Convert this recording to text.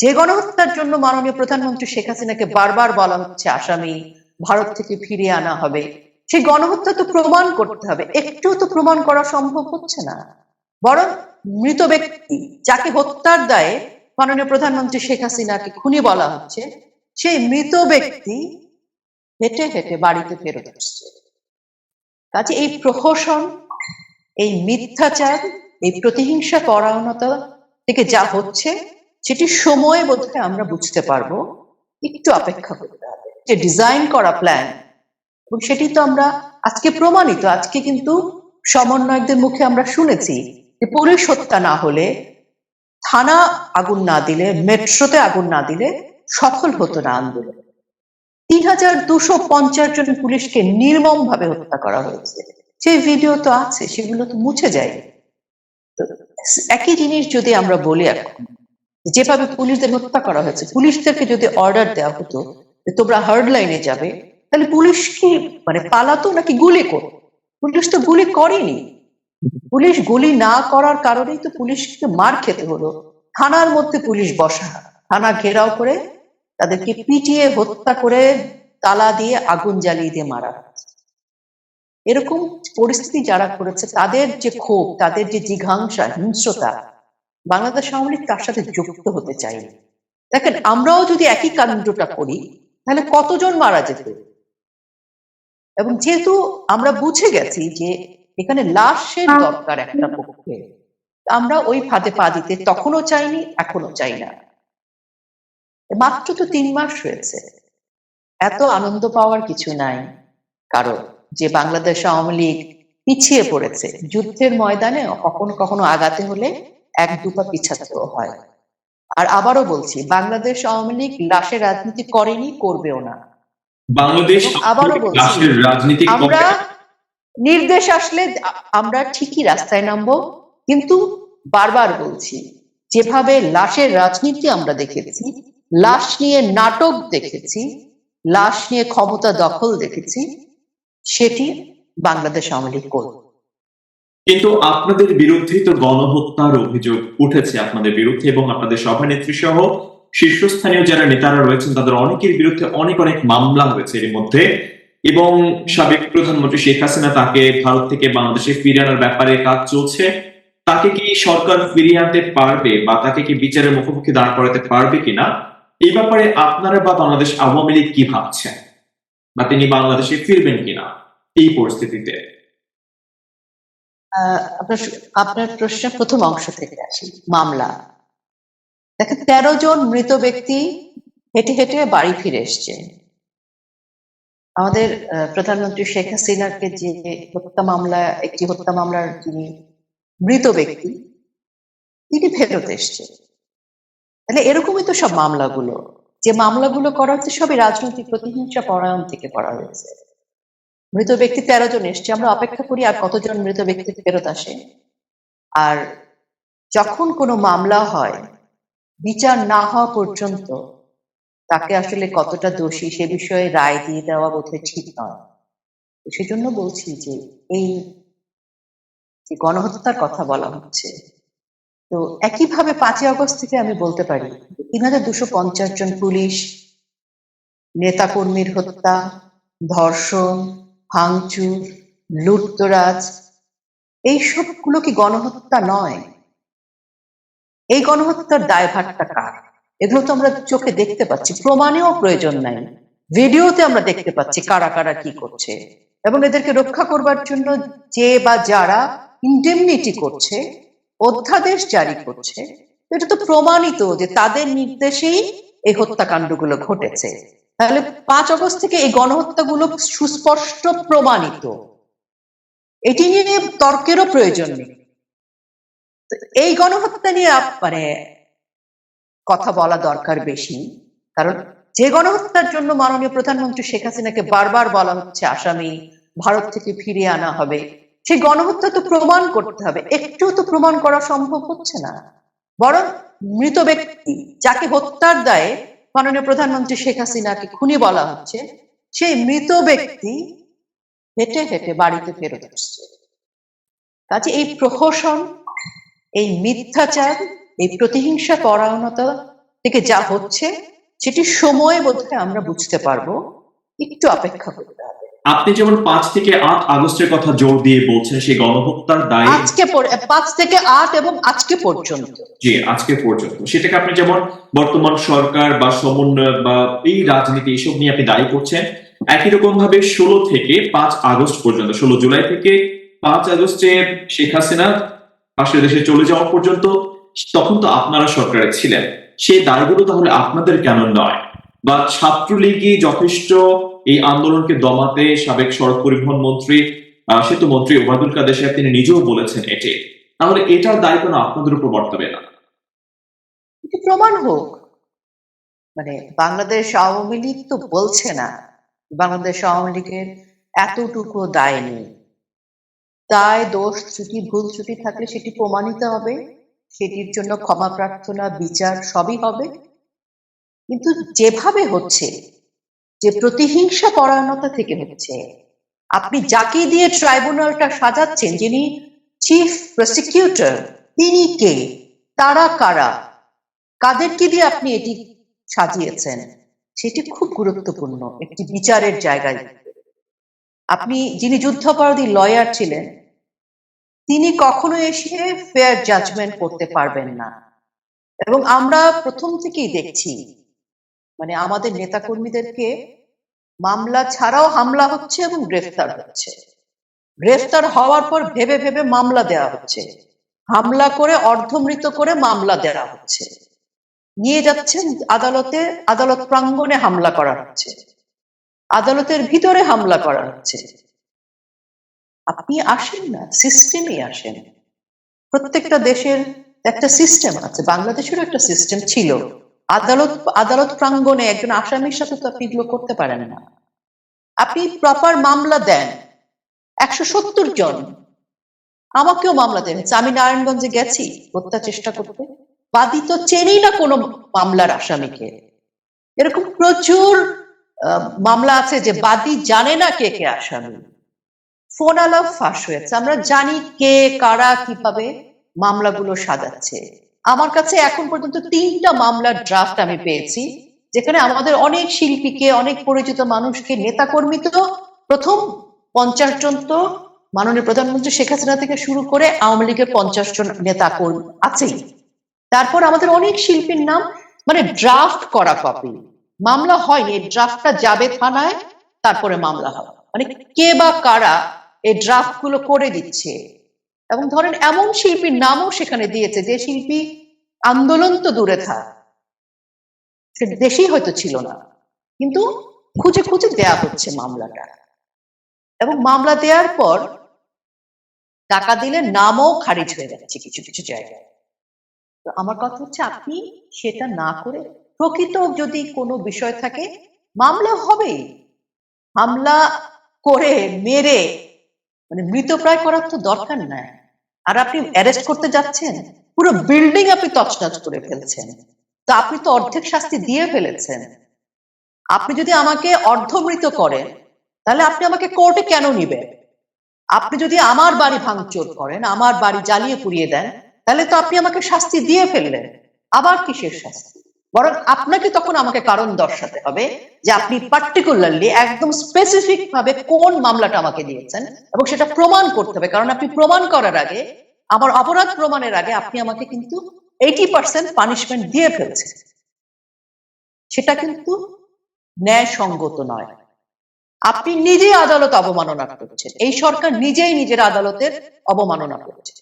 যে গণহত্যার জন্য মাননীয় প্রধানমন্ত্রী শেখ হাসিনাকে বারবার বলা হচ্ছে, আসামি ভারত থেকে ফিরিয়ে আনা হবে। সেই গণহত্যা তো প্রমাণ করতে হবে। একটু তো প্রমাণ করা সম্ভব হচ্ছে না। বরং মৃত ব্যক্তি যাকে হত্যার দায়ে মাননীয় প্রধানমন্ত্রী শেখ হাসিনাকে খুনি বলা হচ্ছে, সেই মৃত ব্যক্তি হেঁটে হেঁটে বাড়িতে ফেরত আসছে। কাজে এই প্রহসন, এই মিথ্যাচার, এই প্রতিহিংসা পরায়ণতা থেকে যা হচ্ছে সেটি সময় বোধহয় আমরা বুঝতে পারব, একটু অপেক্ষা করতে হবে। যে ডিজাইন করা প্ল্যান এবং সেটি তো আমরা আজকে প্রমাণিত, আজকে কিন্তু সমন্বয়কদের মুখে আমরা শুনেছি যে পুলিশ হত্যা না হলে থানা আগুন না দিলে, মেট্রোতে আগুন না দিলে সফল হতো না আন্দোলন। তিন হাজার দুশো পঞ্চাশ জন পুলিশকে নির্মম ভাবে হত্যা করা হয়েছে। সেই ভিডিও তো আছে, সেগুলো তো মুছে যায় একই জিনিস যদি আমরা বলি এখন যেভাবে পুলিশদের হত্যা করা হয়েছে, পুলিশদেরকে যদি অর্ডার দেওয়া হতো তোমরা হার্ড লাইনে যাবে, তাহলে পুলিশ কি মানে পালাতো নাকি গুলি করতো? পুলিশ তো গুলি করেনি। পুলিশ গুলি না করার কারণেই তো পুলিশকে মার খেতে হলো। থানার মধ্যে পুলিশ বসা। থানা ঘেরাও করে তাদেরকে পিটিয়ে, হত্যা করে তালা দিয়ে, আগুন জ্বালিয়ে দিয়ে মারা এরকম পরিস্থিতি যারা করেছে, তাদের যে ক্ষোভ, তাদের যে জিঘাংসা, হিংস্রতা বাংলাদেশ আওয়ামী লীগ তার সাথে যুক্ত হতে চাইনি দেখেন আমরাও যদি একই কাণ্ডটা করি তাহলে কতজন মারা যেত? এবং যেহেতু আমরা বুঝে গেছি যে এখানে লাশের দরকার একটা পক্ষে আমরা ওই ফাঁদে পা দিতে তখনও চাইনি এখনও চাই না। মাত্র তো তিন মাস হয়েছে। এত আনন্দ পাওয়ার কিছু নাই। কারণ যে বাংলাদেশ আওয়ামী লীগ পিছিয়ে পড়েছে যুদ্ধের ময়দানে কখনো কখনো আগাতে হলে এক দুপা পিছাতেও হয়। আর আবারও বলছি বাংলাদেশ আওয়ামী লীগ লাশের রাজনীতি করেনি করবেও না। বাংলাদেশ আবারও বলছি, রাজনীতি আমরা নির্দেশ আসলে আমরা ঠিকই রাস্তায় নামবো কিন্তু বারবার বলছি যেভাবে লাশের রাজনীতি আমরা দেখেছি লাশ নিয়ে নাটক দেখেছি লাশ নিয়ে ক্ষমতা দখল দেখেছি সেটি বাংলাদেশ আওয়ামী লীগ করবে। কিন্তু আপনাদের বিরুদ্ধেই তো গণহত্যার অভিযোগ উঠেছে আপনাদের বিরুদ্ধে এবং আপনাদের সভানেত্রী সহ শীর্ষস্থানীয় যারা নেতারা রয়েছেন, তাদের অনেকের বিরুদ্ধে অনেক অনেক মামলা হয়েছে এর মধ্যে। এবং সাবেক প্রধানমন্ত্রী শেখ হাসিনা তাকে ভারত থেকে বাংলাদেশে ফিরিয়ে আনার ব্যাপারে কাজ চলছে। তাকে কি সরকার ফিরিয়ে আনতে পারবে বা তাকে কি বিচারের মুখোমুখি দাঁড় করাতে পারবে কিনা? এই ব্যাপারে আপনারা বা বাংলাদেশ আওয়ামী লীগ কি ভাবছেন? বা তিনি বাংলাদেশে ফিরবেন কিনা এই পরিস্থিতিতে? আপনার আপনার প্রশ্নের প্রথম অংশ থেকে আসি, মামলা। দেখেন, তেরো জন মৃত ব্যক্তি হেঁটে হেঁটে বাড়ি ফিরে এসছে। আমাদের প্রধানমন্ত্রী শেখ হাসিনাকে যে হত্যা মামলা, একটি হত্যা মামলার যিনি মৃত ব্যক্তি, তিনি ফেরত এসছে। তাহলে এরকমই তো সব মামলাগুলো। যে মামলাগুলো করা হচ্ছে, সবই রাজনৈতিক প্রতিহিংসা পরায়ণ থেকে করা হয়েছে। মৃত ব্যক্তি তেরো জন এসছে। আমরা অপেক্ষা করি আর কতজন মৃত ব্যক্তি ফেরত আসে। আর যখন কোনো মামলা হয়, বিচার না হওয়া পর্যন্ত তাকে আসলে কতটা দোষী সে বিষয়ে রায় দিয়ে দেওয়া বোধহয় ঠিক নয়। সেজন্য বলছি যে, এই যে গণহত্যার কথা বলা হচ্ছে, তো একইভাবে পাঁচই আগস্ট থেকে আমি বলতে পারি তিন হাজার দুশো পঞ্চাশ জন পুলিশ, নেতাকর্মীর হত্যা, ধর্ষণ ভাঙচুর, লুটতরাজ এই সবগুলো কি গণহত্যা নয়? এই গণহত্যার দায়ভারটা কার? এগুলো তো আমরা চোখে দেখতে পাচ্ছি, প্রমাণেও প্রয়োজন নাই। ভিডিওতে আমরা দেখতে পাচ্ছি কারা কারা কি করছে। এবং এদেরকে রক্ষা করবার জন্য যে বা যারা ইন্ডেমনিটি করছে, অধ্যাদেশ জারি করছে, এটা তো প্রমাণিত যে তাদের নির্দেশেই এই হত্যাকাণ্ডগুলো ঘটেছে। তাহলে পাঁচ অগস্ট থেকে এই গণহত্যাগুলো সুস্পষ্ট প্রমাণিত। এটি নিয়ে তর্কেরও প্রয়োজন নেই। এই গণহত্যা নিয়ে মানে কথা বলা দরকার বেশি। কারণ যে গণহত্যার জন্য মাননীয় প্রধানমন্ত্রী শেখ হাসিনাকে বারবার বলা হচ্ছে, আসামি ভারত থেকে ফিরিয়ে আনা হবে। সেই গণহত্যা তো প্রমাণ করতে হবে। একটু তো প্রমাণ করা সম্ভব হচ্ছে না। বরং মৃত ব্যক্তি যাকে হত্যার দায়ে মাননীয় প্রধানমন্ত্রী শেখ হাসিনাকে খুনি বলা হচ্ছে। সেই মৃত ব্যক্তি হেঁটে হেঁটে বাড়িতে ফেরত আসছে। কাজে এই প্রহসন, এই মিথ্যাচার, এই প্রতিহিংসা পরায়ণতা থেকে যা হচ্ছে, সেটি সময় বোধহয় আমরা বুঝতে পারব। একটু অপেক্ষা করতে আপনি যেমন পাঁচ থেকে আট আগস্টের কথা জোর দিয়ে বলছেন সেই গণহত্যার দায় আজকে পাঁচ থেকে আট এবং আজকে পর্যন্ত। যে আজকে পর্যন্ত। সেটাকে আপনি যেমন বর্তমান সরকার বা সমন্বয় বা এই রাজনীতি এসব নিয়ে আপনি দায়ী করছেন একই রকম ভাবে ষোলো থেকে পাঁচ আগস্ট পর্যন্ত ষোলো জুলাই থেকে পাঁচ আগস্টে শেখ হাসিনা পাশের দেশে চলে যাওয়া পর্যন্ত তখন তো আপনারা সরকারে ছিলেন। সেই দায়গুলো তাহলে আপনাদের কেন নয়? বা ছাত্রলীগই যথেষ্ট এই আন্দোলনকে দমাতে সাবেক সড়ক পরিবহন মন্ত্রী সেতু মন্ত্রী ওবায়দুল কাদের সাহেব তিনি নিজেও বলেছেন এটি। তাহলে এটার দায় কোনো আপনাদের উপর বর্তাবে না? প্রমাণ হোক। মানে বাংলাদেশ আওয়ামী লীগ তো বলছে না বাংলাদেশ আওয়ামী লীগের এতটুকু দায় নেই। দায়, দোষ, ত্রুটি, ভুল ত্রুটি থাকলে সেটি প্রমাণিত হবে। সেটির জন্য ক্ষমা প্রার্থনা, বিচার সবই হবে। কিন্তু যেভাবে হচ্ছে যে প্রতিহিংসা পরায়ণতা থেকে হচ্ছে আপনি যাকে দিয়ে ট্রাইব্যুনালটা সাজাচ্ছেন, যিনি চিফ প্রসিকিউটর, তিনি কে? তারা কারা? কাদেরকে দিয়ে আপনি এটি সাজিয়েছেন? সেটি খুব গুরুত্বপূর্ণ একটি বিচারের জায়গায়। আপনি যিনি যুদ্ধাপরাধী লয়ার ছিলেন, তিনি কখনো এসে ফেয়ার জাজমেন্ট করতে পারবেন না। এবং আমরা প্রথম থেকেই দেখছি মানে আমাদের নেতাকর্মীদেরকে মামলা ছাড়াও হামলা হচ্ছে এবং গ্রেফতার হচ্ছে। গ্রেফতার হওয়ার পর ভেবে ভেবে মামলা দেওয়া হচ্ছে। হামলা করে, অর্ধমৃত করে মামলা দেওয়া হচ্ছে। নিয়ে যাচ্ছেন আদালতে, আদালত প্রাঙ্গণে হামলা করা হচ্ছে। আদালতের ভিতরে হামলা করা হচ্ছে। আপনি আসেন না, সিস্টেমই আসেন। প্রত্যেকটা দেশের একটা সিস্টেম আছে, বাংলাদেশেরও একটা সিস্টেম ছিল। আদালত আদালত প্রাঙ্গণে একজন আসামির সাথে তো আপনি এগুলো করতে পারেন না। আপনি প্রপার মামলা দেন। একশো সত্তর জন। আমাকেও মামলা দেন। আমি নারায়ণগঞ্জে গেছি হত্যা চেষ্টা করতে। বাদী তো চেনেই না কোনো মামলার আসামিকে। এরকম প্রচুর মামলা আছে যে বাদী জানে না কে কে আসামি। ফোন আলাপ ফাঁস হয়েছে। আমরা জানি কে, কারা কীভাবে মামলাগুলো সাজাচ্ছে। আমার কাছে এখন পর্যন্ত তিনটা মামলার ড্রাফট আমি পেয়েছি, যেখানে আমাদের অনেক শিল্পীকে, অনেক পরিচিত মানুষকে, নেতাকর্মী তো প্রথম পঞ্চাশ জন তো মাননীয় প্রধানমন্ত্রী শেখ হাসিনা থেকে শুরু করে আওয়ামী লীগের পঞ্চাশ জন নেতা কর্মী আছেই। তারপর আমাদের অনেক শিল্পীর নাম মানে ড্রাফট করা কপি মামলা হয়নি ড্রাফটটা যাবে থানায়, তারপরে মামলা হবে। মানে কে বা কারা এই ড্রাফটগুলো করে দিচ্ছে? এবং ধরেন এমন শিল্পীর নামও সেখানে দিয়েছে যে শিল্পী আন্দোলন তো দূরে থাক। সে দেশেই হয়তো ছিল না। কিন্তু খুঁজে খুঁজে দেয়া হচ্ছে মামলাটা। এবং মামলা দেওয়ার পর টাকা দিলে নামও খারিজ হয়ে যাচ্ছে কিছু কিছু জায়গায়। তো আমার কথা হচ্ছে আপনি সেটা না করে প্রকৃত যদি কোনো বিষয় থাকে, মামলা হবেই। হামলা করে মেরে মানে মৃতপ্রায় করার তো দরকার নাই। আর আপনি অ্যারেস্ট করতে যাচ্ছেন, পুরো বিল্ডিং আপনি তছনছ করে ফেলছেন। তো আপনি তো অর্ধেক শাস্তি দিয়ে ফেলেছেন। আপনি যদি আমাকে অর্ধমৃত করেন, তাহলে আপনি আমাকে কোর্টে কেন নিবেন? আপনি যদি আমার বাড়ি ভাঙচুর করেন, আমার বাড়ি জ্বালিয়ে পুড়িয়ে দেন, তাহলে তো আপনি আমাকে শাস্তি দিয়ে ফেললেন। আবার কিসের শাস্তি? বরং আপনাকে তখন আমাকে কারণ দর্শাতে হবে যে আপনি পার্টিকুলারলি একদম স্পেসিফিক ভাবে কোন মামলাটা আমাকে দিয়েছেন এবং সেটা প্রমাণ করতে হবে। কারণ আপনি প্রমাণ করার আগে, আমার অপরাধ প্রমাণের আগে আপনি আমাকে কিন্তু এইটি পার্সেন্ট পানিশমেন্ট দিয়ে ফেলছেন। সেটা কিন্তু ন্যায়সঙ্গত নয়। আপনি নিজেই আদালত অবমাননা করছেন। এই সরকার নিজেই নিজের আদালতের অবমাননা করছে।